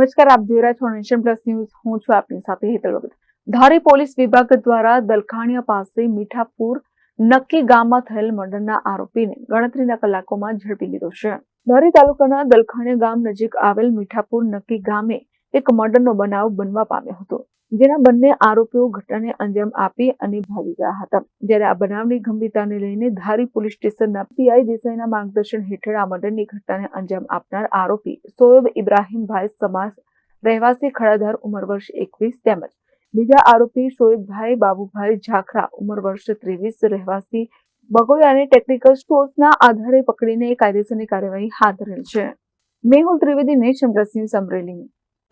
નમસ્કાર, આપ જોઈ રહ્યા છો નેશન પ્લસ ન્યૂઝ હું છું આપની સાથે હેતલ વગર ધારી પોલીસ વિભાગ દ્વારા દલખાણીયા પાસે મીઠાપુર નક્કી ગામમાં થયેલ મર્ડરના આરોપીને ગણતરીના કલાકોમાં ઝડપી લીધો છે. ધારી તાલુકાના દલખાણીયા ગામ નજીક આવેલ મીઠાપુર નક્કી ગામે એક મર્ડરનો બનાવ બનવા પામ્યો હતો. જેના બંને આરોપીઓ ઘટનાને અંજામ આપી અને ભાગી ગયા હતા. જ્યારે આ બનાવની ગંભીરતાને લઈને ધારી પોલીસ સ્ટેશનના પીઆઈ દેસાઈના માર્ગદર્શન હેઠળ આ મર્ડરની ઘટનાને અંજામ આપનાર આરોપી સોયબ ઇબ્રાહીમભાઈ સમાસ, રહેવાસી ખડાધાર, ઉંમર વર્ષ એકવીસ તેમજ બીજા આરોપી શોએબભાઈ બાબુભાઈ ઝાખરા, ઉંમર વર્ષ ત્રેવીસ, રહેવાસી બગોયાને ટેકનિકલ સ્ટોર્સના આધારે પકડીને કાયદેસરની કાર્યવાહી હાથ ધરેલ છે. Mehul Trivedi nation plus Amreli